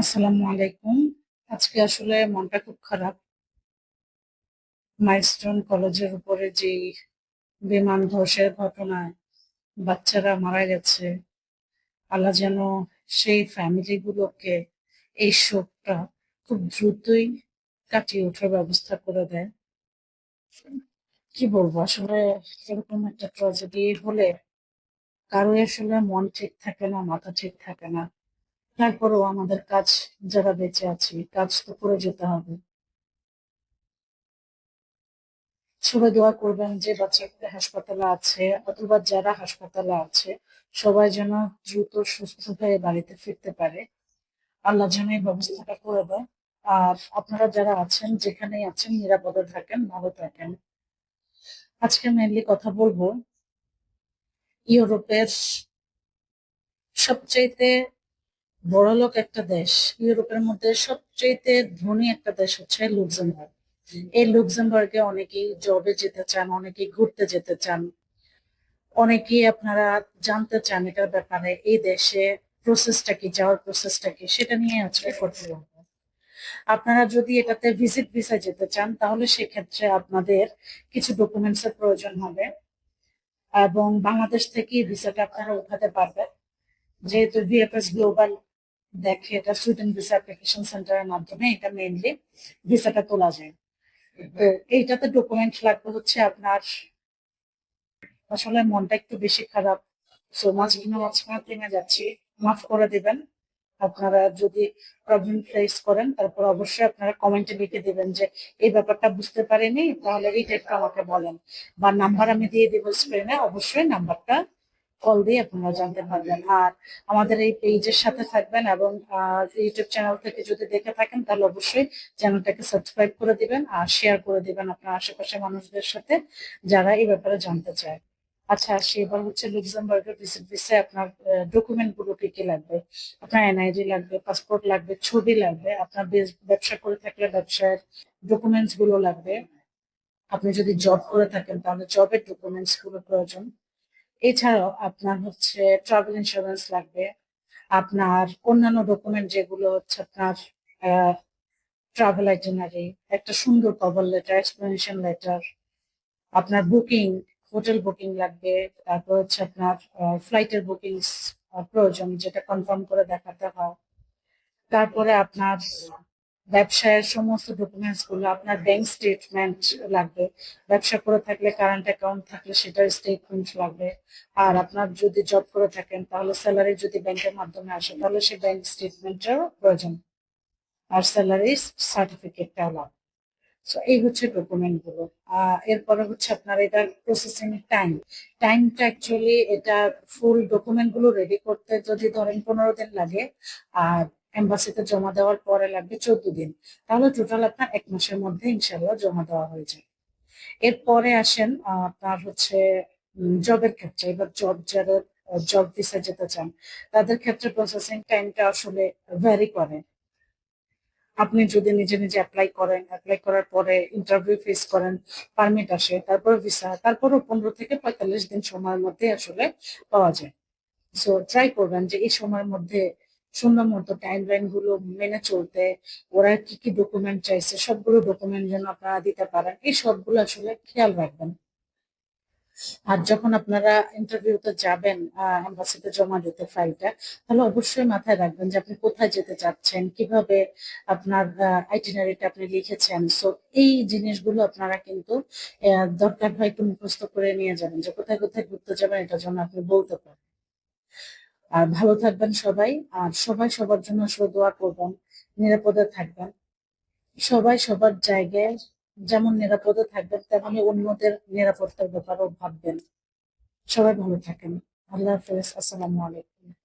আসসালামু আলাইকুম। আজকে আসলে মনটা খুব খারাপ। মাইলস্টোন কলেজের উপরে যে বিমান ধসের ঘটনায় বাচ্চারা মারা গেছে, আল্লাহ যেন সেই ফ্যামিলি গুলোকে এই শোকটা খুব দ্রুতই কাটিয়ে ওঠার ব্যবস্থা করে দেয়। কি বলব, আসলে এরকম একটা ট্র্যাজেডি হলে কারও আসলে মন ঠিক থাকে না, মাথা ঠিক থাকে না। তারপরেও আমাদের কাজ যারা বেঁচে আছি, কাজ তো করে যেতে হবে। সবাই দোয়া করবেন যে বাচ্চাগুলো হাসপাতালে আছে, অথবা যারা হাসপাতালে আছে, সবাই যেন দ্রুত সুস্থ হয়ে বাড়িতে ফিরতে পারে। আল্লাহ যেন এই ব্যবস্থাটা করে দেয় আর আপনারা যারা আছেন, যেখানেই আছেন, নিরাপদে থাকেন, ভালো থাকেন। আজকে মেনলি কথা বলব ইউরোপের সবচাইতে বড়লোক একটা দেশ। ইউরোপের মধ্যে সবচাইতে ধনী একটা দেশ হচ্ছে লুক্সেমবার্গ। এই লুক্সেমবার্গে অনেকেই জবে যেতে চান, অনেকেই ঘুরতে যেতে চান। অনেকেই আপনারা জানতে চান এটার ব্যাপারে, এই দেশে প্রসেসটা কি, যাওয়ার প্রসেসটা কি, সেটা নিয়ে আজকে বলব। আপনারা যদি এটাতে ভিজিট ভিসায় যেতে চান, তাহলে সেক্ষেত্রে আপনাদের কিছু ডকুমেন্টস এর প্রয়োজন হবে। এবং বাংলাদেশ থেকে ভিসাটা আপনারা উঠাতে পারবেন। যেহেতু ভিএফএস গ্লোবাল দেখে এটা সুইডেন ভিসা অ্যাপ্লিকেশন সেন্টারের মাধ্যমে এটা মেইনলি ভিসাটা তোলা যায়। তো এইটাতে ডকুমেন্ট লাগবে হচ্ছে আপনার, আসলে মনটা একটু বেশি খারাপ। সো মাঝখানে মাঝখানে থেমে যাচ্ছি। মাফ করে দেবেন। আপনারা যদি প্রবলেম ফেস করেন, তারপর অবশ্যই আপনারা কমেন্টে লিখে দিবেন যে, এই ব্যাপারটা বুঝতে পারেনি, তাহলে এই টাইপটা আমাকে বলেন। বা নাম্বার আমি দিয়ে দেবো স্ক্রিনে অবশ্যই নাম্বারটা কল দিয়ে আপনারা জানতে পারবেন। আর আমাদের এই পেজের সাথে থাকবেন এবং ইউটিউব চ্যানেল থেকে যদি দেখে থাকেন, তাহলে অবশ্যই চ্যানেলটাকে সাবস্ক্রাইব করে দিবেন আর শেয়ার করে দিবেন আপনার আশেপাশে মানুষদের সাথে যারা এই ব্যাপারে জানতে চায়। আচ্ছা আসি, এবার হচ্ছে লুক্সেমবার্গের ভিজিট ভিসে আপনার ডকুমেন্টগুলো কি কি লাগবে? আপনার এনআইডি লাগবে পাসপোর্ট লাগবে, ছবি লাগবে, আপনার বেস- ব্যবসা করে থাকলে ব্যবসার ডকুমেন্টসগুলো লাগবে। আপনি যদি জব করে থাকেন, তাহলে জবের ডকুমেন্টসগুলো প্রয়োজন। এছাড়াও আপনার হচ্ছে ট্রাভেল ইন্স্যুরেন্স লাগবে, আপনার অন্যান্য ডকুমেন্ট যেগুলো হচ্ছে আপনার ট্রাভেল আইটেনারি একটা সুন্দর কভার লেটার এক্সপ্লেনেশন লেটার আপনার বুকিং হোটেল বুকিং লাগবে, তারপর হচ্ছে আপনার ফ্লাইটের বুকিং প্রয়োজন যেটা কনফার্ম করে দেখাতে হয়। তারপরে আপনার ব্যবসায়ের সমস্ত ডকুমেন্টসগুলো আপনার ব্যাংক স্টেটমেন্ট লাগবে। ব্যবসা করে থাকলে কারেন্ট অ্যাকাউন্ট থাকলে সেটার স্টেটমেন্ট লাগবে। আর আপনার যদি জব করে থাকেন, তাহলে স্যালারি যদি ব্যাংকের মাধ্যমে আসে, তাহলে সে ব্যাংক স্টেটমেন্টেরও প্রয়োজন। আর স্যালারি সার্টিফিকেটটাও লাগবে। সো এই হচ্ছে ডকুমেন্টগুলো। এরপরে হচ্ছে আপনার এটা প্রসেসিং টাইম টাইমটা অ্যাকচুয়ালি এটা ফুল ডকুমেন্টগুলো রেডি করতে যদি ধরেন পনেরো দিন লাগে, আর এম্বাসিতে জমা দেওয়ার পরে লাগবে চোদ্দ দিন। তাহলে টোটাল আপনার এক মাসের মধ্যে ইনশাল্লাহ জমা দেওয়া হয়ে যায় এরপরে আসেন আপনার হচ্ছে জবের ক্ষেত্রে, এবার জব যারা জব ভিসা যেতে চান, তাদের ক্ষেত্রে প্রসেসিং টাইমটা আসলে ভ্যারি করে। আপনি যদি নিজে নিজে অ্যাপ্লাই করেন অ্যাপ্লাই করার পরে ইন্টারভিউ ফেস করেন পারমিট আসে, তারপর ভিসা তারপরও পনেরো থেকে পঁয়তাল্লিশ দিন সময়ের মধ্যে আসলে পাওয়া যায়। সো ট্রাই করবেন যে এই সময়ের মধ্যে সুন্দর মতো টাইম লাইনগুলো মেনে চলতে, ওরা কি কি ডকুমেন্ট চাইছে, সবগুলো ডকুমেন্ট যেন আপনারা দিতে পারেন, এই সবগুলো আসলে খেয়াল রাখবেন। আর যখন আপনারা ইন্টারভিউতে যাবেন এম্বাসিতে জমা দিতে ফাইলটা তাহলে অবশ্যই মাথায় রাখবেন যে আপনি কোথায় যেতে চাচ্ছেন, কীভাবে আপনার আইটিনারিটা আপনি লিখেছেন। সো এই জিনিসগুলো আপনারা কিন্তু দরকার হয় একটু মুখস্থ করে নিয়ে যাবেন যে কোথায় কোথায় ঘুরতে যাবেন, এটা জন্য আপনি বলতে পারেন। আর ভালো থাকবেন সবাই, আর সবাই সবার জন্য আসলে দোয়া করবেন, নিরাপদে থাকবেন। সবাই সবার জায়গায় যেমন নিরাপদে থাকবেন, তেমনি অন্যদের নিরাপত্তার ব্যাপারেও ভাববেন। সবাই ভালো থাকেন। আল্লাহ হাফেজ। আসসালামু আলাইকুম।